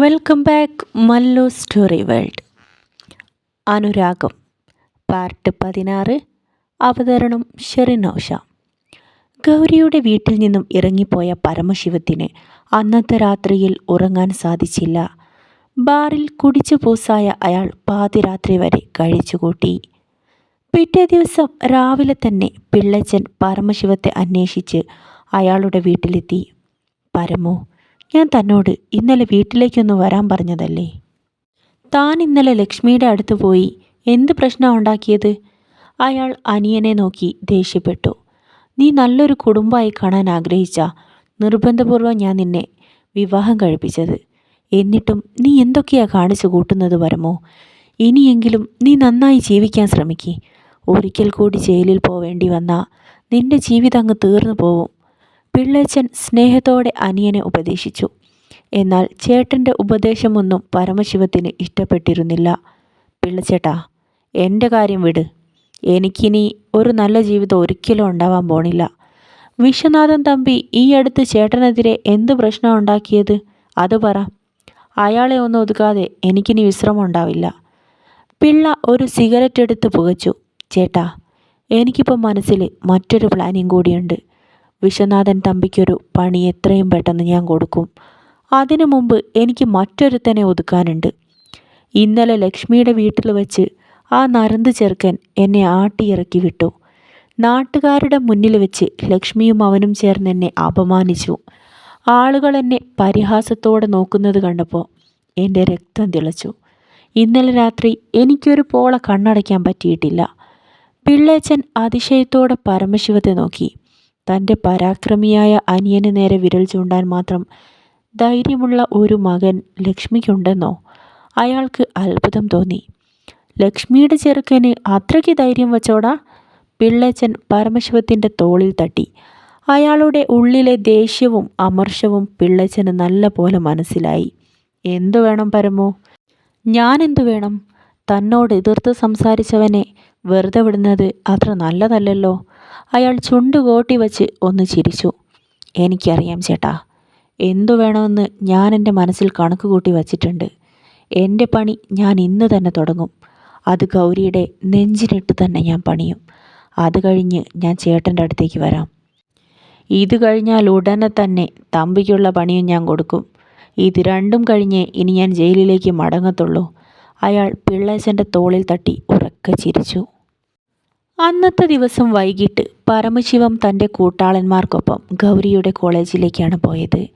Welcome back Mallu story world അനുരാഗം part പതിനാറ് അവതരണം ഷെറിനോഷ. ഗൗരിയുടെ വീട്ടിൽ നിന്നും ഇറങ്ങിപ്പോയ പരമശിവത്തിന് അന്നത്തെ രാത്രിയിൽ ഉറങ്ങാൻ സാധിച്ചില്ല. ബാറിൽ കുടിച്ചു പൂസായ അയാൾ പാതിരാത്രി വരെ കഴിച്ചുകൂട്ടി. പിറ്റേ ദിവസം രാവിലെ തന്നെ പിള്ളച്ചൻ പരമശിവത്തെ അന്വേഷിച്ച് അയാളുടെ വീട്ടിലെത്തി. പരമു ഞാൻ തന്നോട് ഇന്നലെ വീട്ടിലേക്കൊന്ന് വരാൻ പറഞ്ഞതല്ലേ? താൻ ഇന്നലെ ലക്ഷ്മിയുടെ അടുത്ത് പോയി എന്ത് പ്രശ്നമാണ് ഉണ്ടാക്കിയത്? അയാൾ അനിയനെ നോക്കി ദേഷ്യപ്പെട്ടു. നീ നല്ലൊരു കുടുംബമായി കാണാൻ ആഗ്രഹിച്ച. നിർബന്ധപൂർവം ഞാൻ നിന്നെ വിവാഹം കഴിപ്പിച്ചത്. എന്നിട്ടും നീ എന്തൊക്കെയാ കാണിച്ചു കൂട്ടുന്നത് വരമോ ഇനിയെങ്കിലും നീ നന്നായി ജീവിക്കാൻ ശ്രമിക്കേ. ഒരിക്കൽ കൂടി ജയിലിൽ പോവേണ്ടി വന്നാൽ നിന്റെ ജീവിതം അങ്ങ് തീർന്നു പോവും. പിള്ളച്ചൻ സ്നേഹത്തോടെ അനിയനെ ഉപദേശിച്ചു. എന്നാൽ ചേട്ടന്റെ ഉപദേശമൊന്നും പരമശിവത്തിന് ഇഷ്ടപ്പെട്ടിരുന്നില്ല. പിള്ളച്ചേട്ടാ എന്റെ കാര്യം വിട്. എനിക്കിനി ഒരു നല്ല ജീവിതം ഒരിക്കലും ഉണ്ടാവാൻ പോണില്ല. വിശ്വനാഥൻ തമ്പി ഈ അടുത്ത് ചേട്ടനെതിരെ എന്ത് പ്രശ്നം ഉണ്ടാക്കിയത്? അത് പറ. അയാളെ ഒന്നും ഒതുക്കാതെ എനിക്കിനി വിശ്രമം ഉണ്ടാവില്ല. പിള്ള ഒരു സിഗരറ്റ് എടുത്ത് പുകച്ചു. ചേട്ടാ എനിക്കിപ്പോൾ മനസ്സിൽ മറ്റൊരു പ്ലാനിങ് കൂടിയുണ്ട്. വിശ്വനാഥൻ തമ്പിക്കൊരു പണി എത്രയും പെട്ടെന്ന് ഞാൻ കൊടുക്കും. അതിനു മുമ്പ് എനിക്ക് മറ്റൊരുത്തനെ ഒതുക്കാനുണ്ട്. ഇന്നലെ ലക്ഷ്മിയുടെ വീട്ടിൽ വെച്ച് ആ നരന്ത് ചെറുക്കൻ എന്നെ ആട്ടിയിറക്കി വിട്ടു. നാട്ടുകാരുടെ മുന്നിൽ വെച്ച് ലക്ഷ്മിയും അവനും ചേർന്ന് എന്നെ അപമാനിച്ചു. ആളുകൾ എന്നെ പരിഹാസത്തോടെ നോക്കുന്നത് കണ്ടപ്പോൾ എന്റെ രക്തം തിളച്ചു. ഇന്നലെ രാത്രി എനിക്കൊരു പോള കണ്ണടയ്ക്കാൻ പറ്റിയിട്ടില്ല. പിള്ളേച്ചൻ അതിശയത്തോടെ പരമശിവത്തെ നോക്കി. തന്റെ പരാക്രമിയായ അനിയന് നേരെ വിരൽ ചൂണ്ടാൻ മാത്രം ധൈര്യമുള്ള ഒരു മകൻ ലക്ഷ്മിക്കുണ്ടെന്നോ? അയാൾക്ക് അത്ഭുതം തോന്നി. ലക്ഷ്മിയുടെ ചെറുക്കന് അത്രയ്ക്ക് ധൈര്യം വെച്ചോടാ? പിള്ളച്ചൻ പരമശിവത്തിന്റെ തോളിൽ തട്ടി. അയാളുടെ ഉള്ളിലെ ദേഷ്യവും അമർഷവും പിള്ളച്ചന് നല്ല പോലെ മനസ്സിലായി. എന്തു വേണം പരമോ? ഞാനെന്തു വേണം? തന്നോട് എതിർത്ത് സംസാരിച്ചവനെ വെറുതെ വിടുന്നത് അത്ര നല്ലതല്ലല്ലോ. അയാൾ ചുണ്ടുകോട്ടി വച്ച് ഒന്ന് ചിരിച്ചു. എനിക്കറിയാം ചേട്ടാ. എന്തു വേണമെന്ന് ഞാൻ എന്റെ മനസ്സിൽ കണക്ക് കൂട്ടി വച്ചിട്ടുണ്ട്. എന്റെ പണി ഞാൻ ഇന്ന് തന്നെ തുടങ്ങും. അത് ഗൗരിയുടെ നെഞ്ചിനിട്ട് തന്നെ ഞാൻ പണിയും. അത് കഴിഞ്ഞ് ഞാൻ ചേട്ടന്റെ അടുത്തേക്ക് വരാം. ഇത് കഴിഞ്ഞാൽ ഉടനെ തന്നെ തമ്പിക്കുള്ള പണിയും ഞാൻ കൊടുക്കും. ഇത് രണ്ടും കഴിഞ്ഞ് ഇനി ഞാൻ ജയിലിലേക്ക് മടങ്ങത്തുള്ളൂ. അയാൾ പിള്ളേശന്റെ തോളിൽ തട്ടി ഉറക്കെ ചിരിച്ചു. അന്നത്തെ ദിവസം വൈകിട്ട് പരമശിവം തന്റെ കൂട്ടാളന്മാർക്കൊപ്പം ഗൗരിയുടെ കോളേജിലേക്കാണ് പോയത്.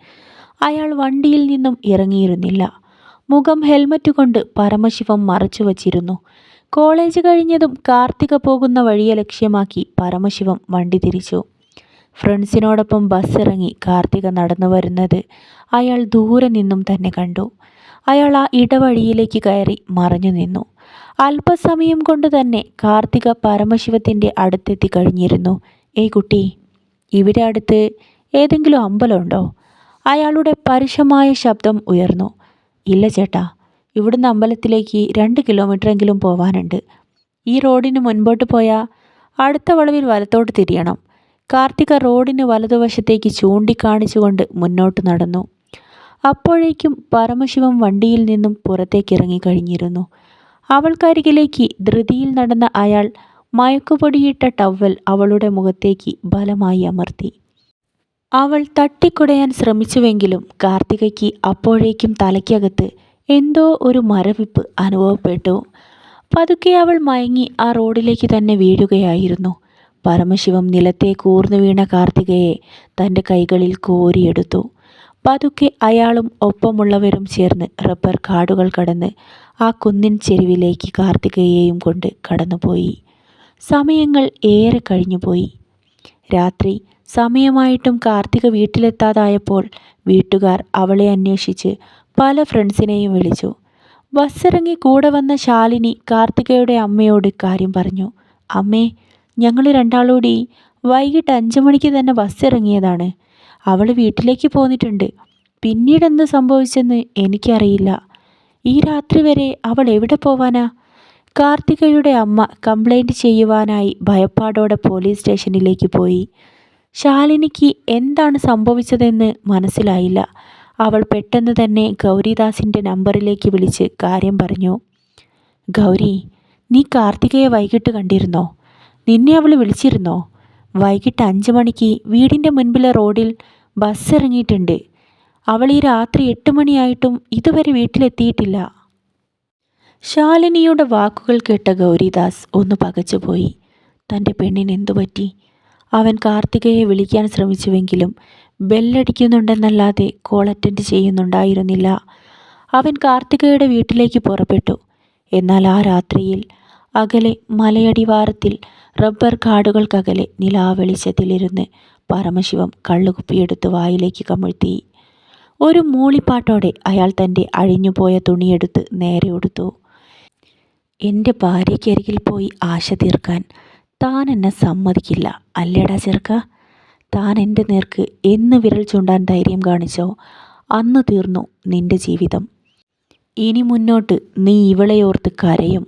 അയാൾ വണ്ടിയിൽ നിന്നും ഇറങ്ങിയിരുന്നില്ല. മുഖം ഹെൽമറ്റ് കൊണ്ട് പരമശിവം മറച്ചു വച്ചിരുന്നു. കോളേജ് കഴിഞ്ഞതും കാർത്തിക പോകുന്ന വഴിയെ ലക്ഷ്യമാക്കി പരമശിവം വണ്ടി തിരിച്ചു. ഫ്രണ്ട്സിനോടൊപ്പം ബസ് ഇറങ്ങി കാർത്തിക നടന്നു വരുന്നത് അയാൾ ദൂരെ നിന്നും തന്നെ കണ്ടു. അയാൾ ആ ഇടവഴിയിലേക്ക് കയറി മറഞ്ഞു നിന്നു. അല്പസമയം കൊണ്ട് തന്നെ കാർത്തിക പരമശിവത്തിന്റെ അടുത്തെത്തി കഴിഞ്ഞിരുന്നു. ഏയ് കുട്ടി ഇവിടെ അടുത്ത് ഏതെങ്കിലും അമ്പലമുണ്ടോ? അയാളുടെ പരുഷമായ ശബ്ദം ഉയർന്നു. ഇല്ല ചേട്ടാ ഇവിടുന്ന് അമ്പലത്തിലേക്ക് രണ്ട് കിലോമീറ്ററെങ്കിലും പോവാനുണ്ട്. ഈ റോഡിന് മുൻപോട്ട് പോയാൽ അടുത്ത വളവിൽ വലത്തോട്ട് തിരിയണം. കാർത്തിക റോഡിന് വലതുവശത്തേക്ക് ചൂണ്ടിക്കാണിച്ചുകൊണ്ട് മുന്നോട്ട് നടന്നു. അപ്പോഴേക്കും പരമശിവം വണ്ടിയിൽ നിന്നും പുറത്തേക്ക് ഇറങ്ങിക്കഴിഞ്ഞിരുന്നു അവൾക്കരികിലേക്ക് ധൃതിയിൽ നടന്ന അയാൾ മയക്കുപൊടിയിട്ട ടവൽ അവളുടെ മുഖത്തേക്ക് ബലമായി അമർത്തി. അവൾ തട്ടിക്കുടയാൻ ശ്രമിച്ചുവെങ്കിലും കാർത്തികയ്ക്ക് അപ്പോഴേക്കും തലയ്ക്കകത്ത് എന്തോ ഒരു മരവിപ്പ് അനുഭവപ്പെട്ടു. പതുക്കെ അവൾ മയങ്ങി ആ റോഡിലേക്ക് തന്നെ വീഴുകയായിരുന്നു. പരമശിവം നിലത്തെ കൂർന്നു വീണ കാർത്തികയെ തന്റെ കൈകളിൽ കോരിയെടുത്തു. പതുക്കെ അയാളും ഒപ്പമുള്ളവരും ചേർന്ന് റബ്ബർ കാടുകൾ കടന്ന് ആ കുന്നിൻ ചെരുവിലേക്ക് കാർത്തികയെയും കൊണ്ട് കടന്നുപോയി. സമയങ്ങൾ ഏറെ കഴിഞ്ഞുപോയി. രാത്രി സമയമായിട്ടും കാർത്തിക വീട്ടിലെത്താതായപ്പോൾ വീട്ടുകാർ അവളെ അന്വേഷിച്ച് പല ഫ്രണ്ട്സിനെയും വിളിച്ചു. ബസ്സിറങ്ങി കൂടെ വന്ന ശാലിനി കാർത്തികയുടെ അമ്മയോട് കാര്യം പറഞ്ഞു. അമ്മേ ഞങ്ങൾ രണ്ടാളൂടി വൈകിട്ട് അഞ്ചു മണിക്ക് തന്നെ ബസ് ഇറങ്ങിയതാണ് അവൾ വീട്ടിലേക്ക് പോന്നിട്ടുണ്ട്. പിന്നീട് എന്ത് സംഭവിച്ചെന്ന് എനിക്കറിയില്ല. ഈ രാത്രി വരെ അവൾ എവിടെ പോവാനാ? കാർത്തികയുടെ അമ്മ കംപ്ലൈന്റ് ചെയ്യുവാനായി ഭയപ്പാടോടെ പോലീസ് സ്റ്റേഷനിലേക്ക് പോയി. ശാലിനിക്ക് എന്താണ് സംഭവിച്ചതെന്ന് മനസ്സിലായില്ല. അവൾ പെട്ടെന്ന് തന്നെ ഗൗരിദാസിന്റെ നമ്പറിലേക്ക് വിളിച്ച് കാര്യം പറഞ്ഞു. ഗൗരി നീ കാർത്തികയെ വൈകിട്ട് കണ്ടിരുന്നോ? നിന്നെ അവൾ വിളിച്ചിരുന്നോ? വൈകിട്ട് അഞ്ച് മണിക്ക് വീടിന്റെ മുൻപിലെ റോഡിൽ ബസ് ഇറങ്ങിയിട്ടുണ്ട് അവൾ ഈ രാത്രി എട്ട് മണിയായിട്ടും ഇതുവരെ വീട്ടിലെത്തിയിട്ടില്ല. ശാലിനിയുടെ വാക്കുകൾ കേട്ട ഗൗരിദാസ് ഒന്ന് പകച്ചുപോയി. തന്റെ പെണ്ണിന് എന്തു പറ്റി? അവൻ കാർത്തികയെ വിളിക്കാൻ ശ്രമിച്ചുവെങ്കിലും ബെല്ലടിക്കുന്നുണ്ടെന്നല്ലാതെ കോൾ അറ്റൻഡ് ചെയ്യുന്നുണ്ടായിരുന്നില്ല. അവൻ കാർത്തികയുടെ വീട്ടിലേക്ക് പുറപ്പെട്ടു. എന്നാൽ ആ രാത്രിയിൽ അകലെ മലയടിവാരത്തിൽ റബ്ബർ കാടുകൾക്കകലെ നിലാവെളിച്ചത്തിലിരുന്ന് പരമശിവം കള്ളുകുപ്പിയെടുത്ത് വായിലേക്ക് കമിഴ്ത്തി. ഒരു മൂളിപ്പാട്ടോടെ അയാൾ തന്റെ അഴിഞ്ഞുപോയ തുണിയെടുത്ത് നേരെ ഉടുത്തു. എന്റെ ഭാര്യയ്ക്കരികിൽ പോയി ആശ തീർക്കാൻ താൻ എന്നെ സമ്മതിക്കില്ല അല്ലേടാ ചെറുക്ക? താൻ എന്റെ നേർക്ക് എന്ന് വിരൽ ചൂണ്ടാൻ ധൈര്യം കാണിച്ചോ? അന്ന് തീർന്നു നിന്റെ ജീവിതം. ഇനി മുന്നോട്ട് നീ ഇവളെയോർത്ത് കരയും.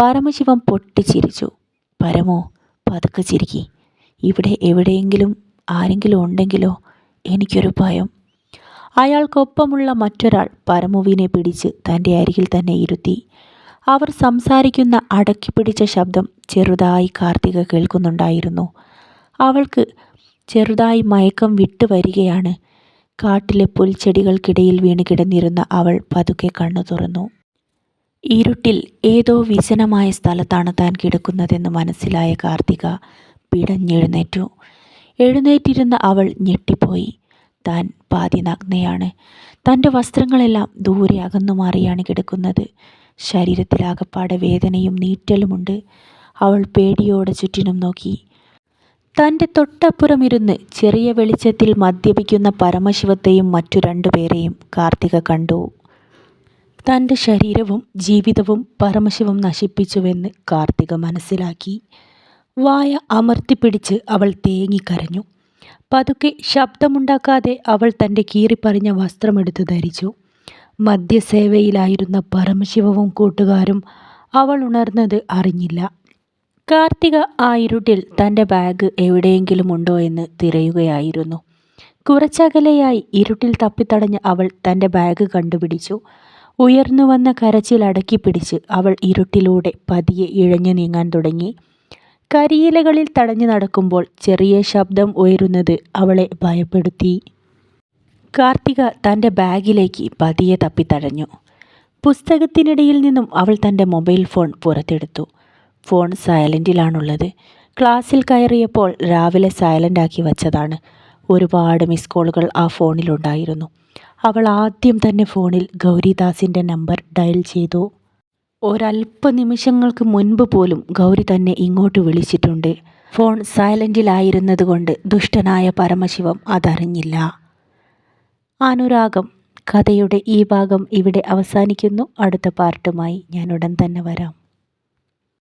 പരമശിവം പൊട്ടിച്ചിരിച്ചു. പരമോ പതുക്കെ ചിരിക്കി. ഇവിടെ എവിടെയെങ്കിലും ആരെങ്കിലും ഉണ്ടെങ്കിലോ എനിക്കൊരു ഭയം. അയാൾക്കൊപ്പമുള്ള മറ്റൊരാൾ പരമുവിനെ പിടിച്ച് തന്റെ അരികിൽ തന്നെ ഇരുത്തി. അവർ സംസാരിക്കുന്ന അടക്കി പിടിച്ച ശബ്ദം ചെറുതായി കാർത്തിക കേൾക്കുന്നുണ്ടായിരുന്നു. അവൾക്ക് ചെറുതായി മയക്കം വിട്ടു വരികയാണ്. കാട്ടിലെ പുൽച്ചെടികൾക്കിടയിൽ വീണ് കിടന്നിരുന്ന അവൾ പതുക്കെ കണ്ണു തുറന്നു. ഇരുട്ടിൽ ഏതോ വിജനമായ സ്ഥലത്താണ് താൻ കിടക്കുന്നതെന്ന് മനസ്സിലായ കാർത്തിക പിടഞ്ഞെഴുന്നേറ്റു. എഴുന്നേറ്റിരുന്ന അവൾ ഞെട്ടിപ്പോയി. താൻ പാതി നഗ്നയാണ് തന്റെ വസ്ത്രങ്ങളെല്ലാം ദൂരെ അകന്നു മാറിയാണ് കിടക്കുന്നത്. ശരീരത്തിലാകപ്പാടെ വേദനയും നീറ്റലുമുണ്ട്. അവൾ പേടിയോടെ ചുറ്റിനും നോക്കി. തന്റെ തൊട്ടപ്പുറമിരുന്ന് ചെറിയ വെളിച്ചത്തിൽ മദ്യപിക്കുന്ന പരമശിവത്തെയും മറ്റു രണ്ടുപേരെയും കാർത്തിക കണ്ടു. തന്റെ ശരീരവും ജീവിതവും പരമശിവം നശിപ്പിച്ചുവെന്ന് കാർത്തിക മനസ്സിലാക്കി. വായ അമർത്തിപ്പിടിച്ച് അവൾ തേങ്ങിക്കരഞ്ഞു. പതുക്കെ ശബ്ദമുണ്ടാക്കാതെ അവൾ തന്റെ കീറിപ്പറിഞ്ഞ വസ്ത്രമെടുത്ത് ധരിച്ചു. മദ്യസേവയിലായിരുന്ന പരമശിവവും കൂട്ടുകാരും അവൾ ഉണർന്നത് അറിഞ്ഞില്ല. കാർത്തിക ആ ഇരുട്ടിൽ തന്റെ ബാഗ് എവിടെയെങ്കിലും ഉണ്ടോ എന്ന് തിരയുകയായിരുന്നു. കുറച്ചകലെയായി ഇരുട്ടിൽ തപ്പിത്തടഞ്ഞ് അവൾ തന്റെ ബാഗ് കണ്ടുപിടിച്ചു. ഉയർന്നു വന്ന കരച്ചിൽ അടക്കി പിടിച്ച് അവൾ ഇരുട്ടിലൂടെ പതിയെ ഇഴഞ്ഞു നീങ്ങാൻ തുടങ്ങി. കരിയിലകളിൽ തടഞ്ഞു നടക്കുമ്പോൾ ചെറിയ ശബ്ദം ഉയരുന്നത് അവളെ ഭയപ്പെടുത്തി. കാർത്തിക തന്റെ ബാഗിലേക്ക് പതിയെ തപ്പിത്തടഞ്ഞു പുസ്തകത്തിനിടയിൽ നിന്നും അവൾ തന്റെ മൊബൈൽ ഫോൺ പുറത്തെടുത്തു. ഫോൺ സൈലന്റിലാണുള്ളത്. ക്ലാസ്സിൽ കയറിയപ്പോൾ രാവിലെ സൈലന്റാക്കി വച്ചതാണ്. ഒരുപാട് മിസ് കോളുകൾ ആ ഫോണിലുണ്ടായിരുന്നു അവൾ ആദ്യം തന്നെ ഫോണിൽ ഗൗരിദാസിന്റെ നമ്പർ ഡയൽ ചെയ്തു. ഒരല്പ നിമിഷങ്ങൾക്ക് മുൻപ് പോലും ഗൗരി തന്നെ ഇങ്ങോട്ട് വിളിച്ചിട്ടുണ്ട്. ഫോൺ സൈലന്റിലായിരുന്നതുകൊണ്ട് ദുഷ്ടനായ പരമശിവം അതറിഞ്ഞില്ല. അനുരാഗം കഥയുടെ ഈ ഭാഗം ഇവിടെ അവസാനിക്കുന്നു. അടുത്ത പാർട്ടുമായി ഞാൻ ഉടൻ തന്നെ വരാം.